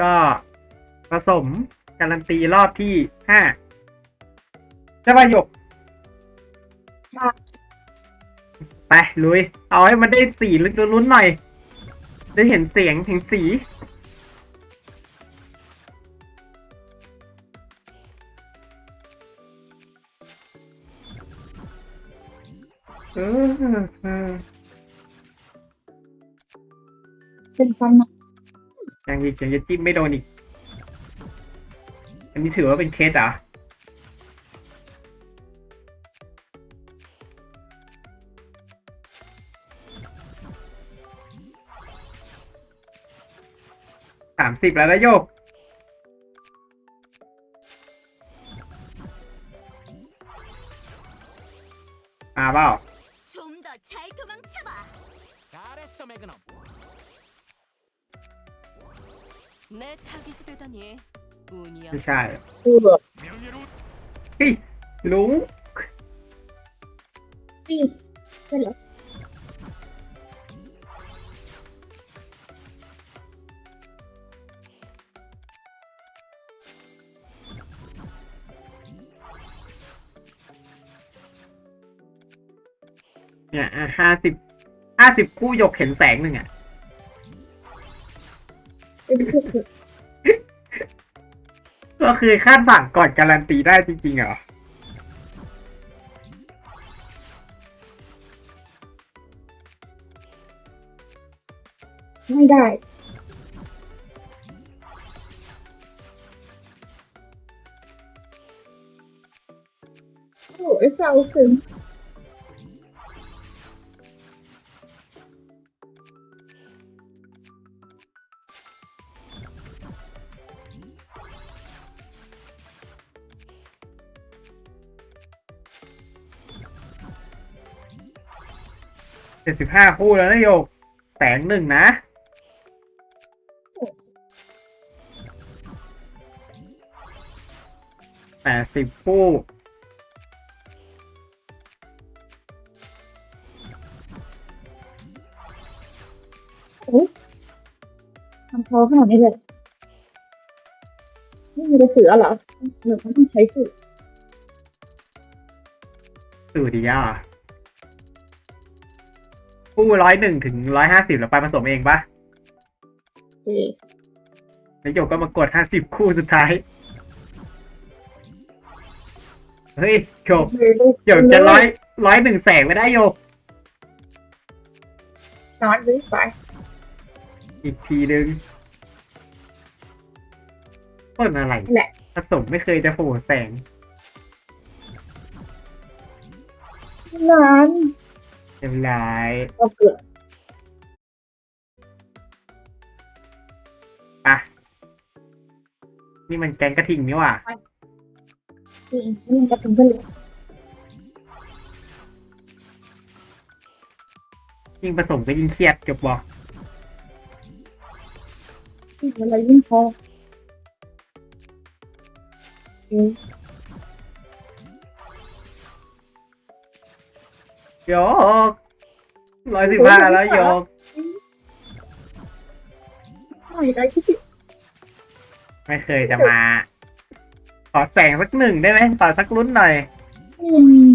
ก็ผสมการันตีรอบที่ห้าใช่ป่ะหยกไปลุย เอาให้มันได้สีลุ้นๆหน่อย ได้เห็นเสียงเห็นสีเออเออเป็นฟันนะ ยังอีกยังจะจิ้มไม่โดนอีก อันนี้ถือว่าเป็นเคสเหรอสามสิบแล้วนะโยกมาเปล่า 내 타깃이 되다니 운이야. ไม่ใช่ คือแบบ 명예로 เฮ้ยลุง นี่ใช่เหรอ เนี่ยห้าสิบห้าสิบคู่หยกเห็นแสงหนึ่งอ่ะ ก็คือคาดหวังก่อนการันตีได้จริงๆเหรอ ไม่ได้ โอ้ยเศร้าซึ้ง เจ็ดสิบห้าคู่แล้วนะโยกแสงหนึ่งนะ แปดสิบคู่โอ้ยทำพอขนาดนี้เลยไม่มีกระสือเหรอหรือมันต้องใช้สูตรสูตรดีอะ คู่ร้อยหนึ่งถึงร้อยห้าสิบแล้วไปผสมเองปะเออแล้วโยกก็มากดห้าสิบคู่สุดท้าย เฮ้ยโยกโยกจะร้อยร้อยหนึ่งแสงไม่ได้โยกนอนหรือไปอีกทีนึงต้นอะไรแหละผสมไม่เคยจะโผล่แสงนอน เรียบร้อยเราเกือบอะนี่มันแกงกระทิงนี่หว่าจริงนี่มันจะเป็นเรื่องยิ่งผสมก็ยิ่งเครียดจบบอกที่อะไรยิ่งพอ โยกร้อยสิบห้าแล้วโยกไม่ได้ที่สุดไม่เคยจะมา ขอแสงสักหนึ่งได้ไหมขอสักรุ่นหน่อยอืม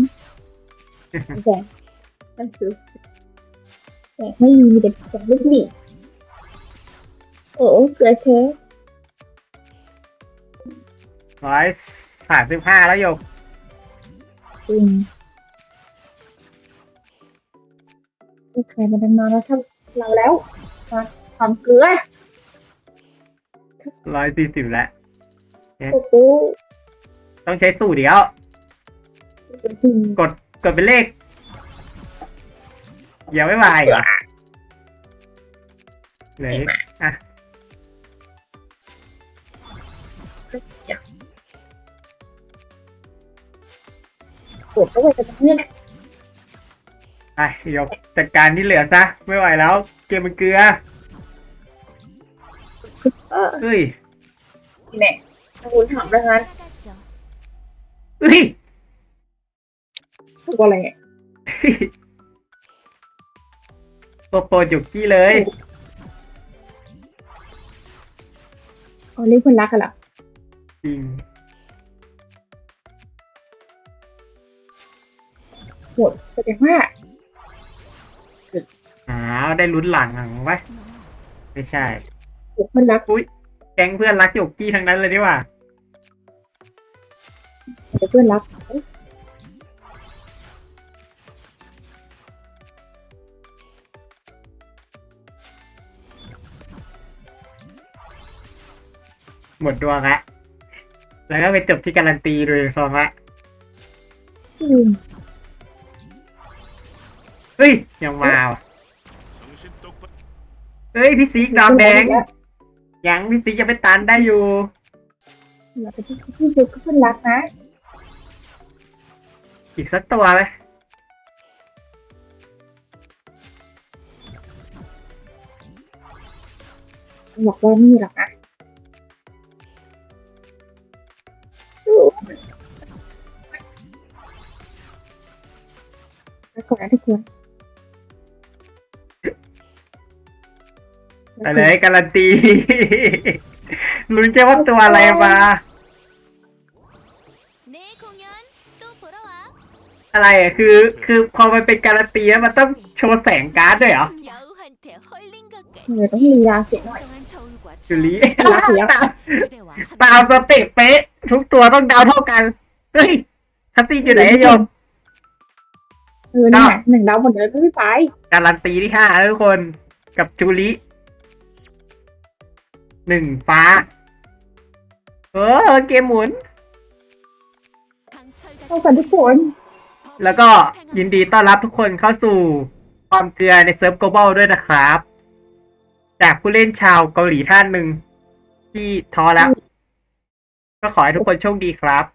แต่แต่คือแต่ไม่มีแต่แต่ลูกหนีโอ้เกลือเทร้อยสามสิบห้าแล้วโยกจริ ไม่เคยมานานแล้วถ้าเราแล้วมาความเกลือร้อยสี่สิบแล้ว โอ้โหต้องใช้สูตรเดียวจริงกดกดเป็นเลขเดี๋ยวไม่มาอีกเหรอเหลยอะปวดก็ไปแต่เนี่ยแหละ ไปยกจัดการที่เหลือซะ ไม่ไหวแล้ว เกมมันเกลือเฮ้ยนี่แน่คุณถามดังนั้นเฮ้ยตัวอะไรโปโปจุกี้เลยอ๋อนี้คนรักกันหรอจริงโหดแสดงว่า อ้าวได้ลุ้นหลังหลังวะไม่ใช่โหดคนรักแก๊งเพื่อนรักหยกกี้ทั้งนั้นเลยดีกว่าแต่เพื่อนรักเอ้ยหมดดวงละแล้วก็ไปจบที่การันตีเลยซองละอืมเฮ้ย ยังมาว่ะ เฮ้ยพี่ซีกดาวแดงยังพี่ซีกยังไม่ตันได้อยู่เราไปที่ที่ดูก็เพื่อนรักนะอีกสักตัวไหมบอกว่าไม่มีหรอกนะแล้วก่อนนะทุกคน อะไรการันตีลุ้นแค่ว่าตัวอะไรมาอะไรอะคือคือพอมันเป็นการันตีมันต้องโชว์แสงการ์ดด้วยเหรอเดี๋ยต้องมียาเสียหน่อยจุลีตามสเต็ปเป๊ะ ทุกตัวต้องดาวเท่ากัน เฮ้ยทัตตี้อยู่ไหนโยมคือหนึ่งดาวหมดเลยไม่ไปการันตีที่ห้าทุกคนกับจูลี หนึ่งฟ้า เออ เกมหมุน강철ต้องกันทุกคนแล้วก็ยินดีต้อนรับทุกคนเข้าสู่ความเกลือในเซิร์ฟ global ด้วยนะครับ จากผู้เล่นชาวเกาหลีท่านหนึ่งที่ท้อแล้ว ก็ขอให้ทุกคนโชคดีครับ